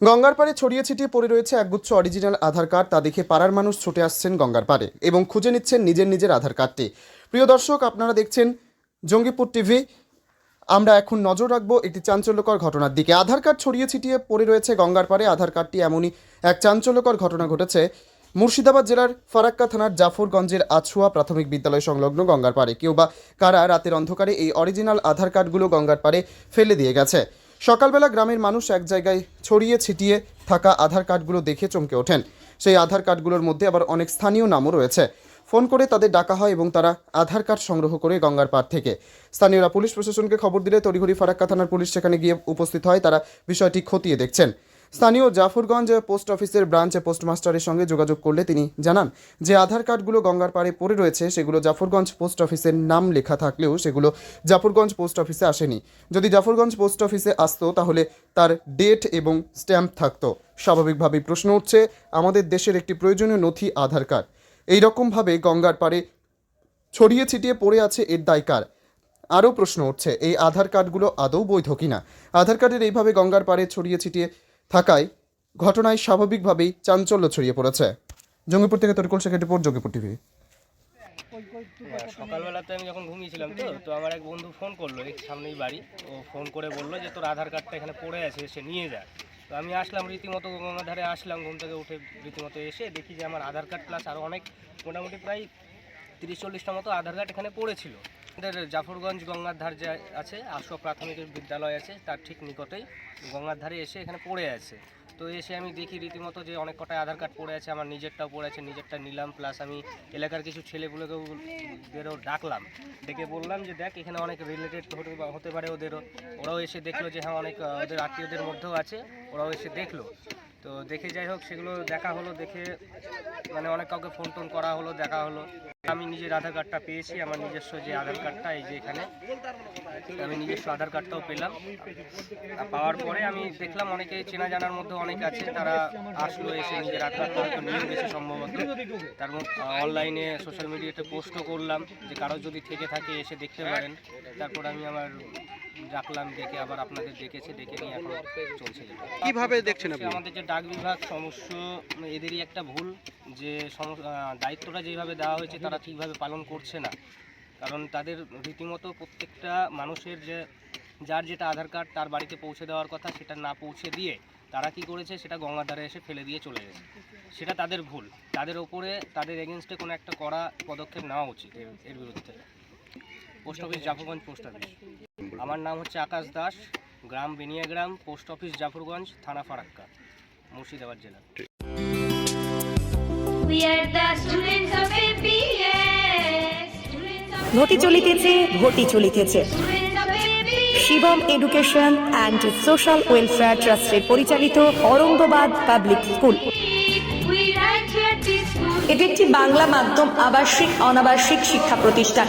গঙ্গার পাড়ে ছড়িয়ে ছিটিয়ে পড়ে রয়েছে একগুচ্ছ অরিজিনাল আধার কার্ড। তা দেখে পাড়ার মানুষ ছুটে আসছেন গঙ্গার পাড়ে এবং খুঁজে নিচ্ছেন নিজের নিজের আধার কার্ডটি। প্রিয় দর্শক, আপনারা দেখছেন জঙ্গিপুর টিভি। আমরা এখন নজর রাখব একটি চাঞ্চল্যকর ঘটনার দিকে। আধার কার্ড ছড়িয়ে ছিটিয়ে পড়ে রয়েছে গঙ্গার পাড়ে। আধার কার্ডটি এমনই এক চাঞ্চল্যকর ঘটনা ঘটেছে। মুর্শিদাবাদ জেলার ফারাক্কা থানার জাফরগঞ্জের আছুয়া প্রাথমিক বিদ্যালয় সংলগ্ন গঙ্গার পাড়ে। কেউ বা কারা রাতের অন্ধকারে এই অরিজিনাল আধার কার্ডগুলো গঙ্গার পাড়ে ফেলে দিয়ে গেছে। সকালবেলা গ্রামের মানুষ এক জায়গায় ছড়িয়ে ছিটিয়ে থাকা আধার কার্ডগুলো দেখে চমকে ওঠেন। সেই আধার কার্ডগুলোর মধ্যে আবার অনেক স্থানীয় নামও রয়েছে। ফোন করে তাদের ডাকা হয় এবং তারা আধার কার্ড সংগ্রহ করে গঙ্গার পাড় থেকে। স্থানীয়রা পুলিশ প্রশাসনকে খবর দিলে তড়িঘড়ি ফারাক্কা থানার পুলিশ সেখানে গিয়ে উপস্থিত হয়। তারা বিষয়টি খতিয়ে দেখছেন। স্থানীয় জাফরগঞ্জ পোস্ট অফিসের ব্রাঞ্চ পোস্টমাস্টারের সঙ্গে যোগাযোগ করলে তিনি জানান যে আধার কার্ডগুলো গঙ্গার পাড়ে পড়ে রয়েছে, সেগুলো জাফরগঞ্জ পোস্ট অফিসের নাম লেখা থাকলেও সেগুলো জাফরগঞ্জ পোস্ট অফিসে আসেনি। যদি জাফরগঞ্জ পোস্ট অফিসে আসতো, তাহলে তার ডেট এবং স্ট্যাম্প থাকতো। স্বাভাবিকভাবেই প্রশ্ন উঠছে, আমাদের দেশের একটি প্রয়োজনীয় নথি আধার কার্ড। এই রকমভাবে গঙ্গার পাড়ে ছড়িয়ে ছিটিয়ে পড়ে আছে এর দায়কার আরও প্রশ্ন উঠছে, এই আধার কার্ডগুলো আদৌ বৈধ কিনা? আধার কার্ডের এইভাবে গঙ্গার পাড়ে ছড়িয়ে ছিটিয়ে থাকায় ঘটনায় স্বাভাবিকভাবেই চাঞ্চল্য ছড়িয়ে পড়েছে। জঙ্গিপুর থেকে তরিকুল শেখের রিপোর্ট জঙ্গিপুর টিভি। হ্যাঁ, সকালবেলাতে আমি যখন ঘুমিয়েছিলাম তো তো আমার এক বন্ধু ফোন করল এই সামনেই বাড়ি। ও ফোন করে বলল যে তোর আধার কার্ডটা এখানে পড়ে আছে সে নিয়ে যা। তো আমি আসলাম রীতিমতো গঙ্গার ধারে আসলাম ঘুম থেকে উঠে রীতিমতো এসে দেখি যে আমার আধার কার্ড প্লাস আরও অনেক মোটামুটি প্রায় তিরিশ চল্লিশটা মতো আধার কার্ড এখানে পড়েছিল। জাফরগঞ্জ গঙ্গার ধার যে আছে, আশো প্রাথমিক বিদ্যালয় আছে, তার ঠিক নিকটেই গঙ্গার ধারে এসে এখানে পড়ে আছে। তো এসে আমি দেখি রীতিমতো যে অনেক কটায় আধার কার্ড পড়ে আছে, আমার নিজেরটাও পড়ে আছে, নিজেরটা নিলাম প্লাস আমি এলাকার কিছু ছেলেগুলোকেও ওদেরও ডাকলাম। ডেকে বললাম যে, দেখ, এখানে অনেক রিলেটেড হতে পারে ওদেরও। ওরাও এসে দেখল যে হ্যাঁ অনেক ওদের আত্মীয়দের মধ্যেও আছে, ওরাও এসে দেখল। তো দেখে যাই হোক, সেগুলো দেখা হলো, দেখে মানে অনেক কাউকে ফোন টোন করা হলো, দেখা হলো। আমি নিজের আধার কার্ডটা পেয়েছি, আমার নিজস্ব যে আধার কার্ডটা, এই যে এখানে, আমি নিজস্ব আধার কার্ডটাও পেলাম। পাওয়ার পরে আমি দেখলাম অনেকে চেনা জানার মধ্যে অনেক আছে, তারা আসলো, এসে নিজের আধার কার্ডটা নিয়ে গেছে সম্ভবত। তার মধ্যে অনলাইনে সোশ্যাল মিডিয়াতে পোস্টও করলাম, যে কারও যদি থেকে থাকে, এসে দেখতে পারেন। তারপর আমি আমার ডাকলাম ডেকে আবার আপনাদের ডেকেছে ডেকে নিয়ে এখন চলছে কীভাবে দেখছেন আপনি? আমাদের যে ডাক বিভাগ সমস্য এদেরই একটা ভুল যে দায়িত্বটা যেভাবে দেওয়া হয়েছে তারা ঠিকভাবে পালন করছে না। কারণ তাদের রীতিমতো প্রত্যেকটা মানুষের যে যার যেটা আধার কার্ড তার বাড়িতে পৌঁছে দেওয়ার কথা সেটা না পৌঁছে দিয়ে তারা কি করেছে সেটা গঙ্গার ধারে এসে ফেলে দিয়ে চলে গেছে। সেটা তাদের ভুল। তাদের ওপরে তাদের এগেনস্টে কোনো একটা কড়া পদক্ষেপ নেওয়া উচিত এর এর বিরুদ্ধে। Post office Jafarganj post office আমার নাম হচ্ছে আকাশ দাস গ্রাম বেনিয়াগ্রাম পোস্ট অফিস জাফরগঞ্জ থানা ফারাক্কা মুর্শিদাবাদ জেলা। ঘটি চলিতেছে ঘটি চলিতেছে. Shivam education and social welfare ট্রাস্টের পরিচালিত অরঙ্গবাদ পাবলিক স্কুল. এটি একটি বাংলা মাধ্যম আবাসিক অনাবাসিক শিক্ষা প্রতিষ্ঠান।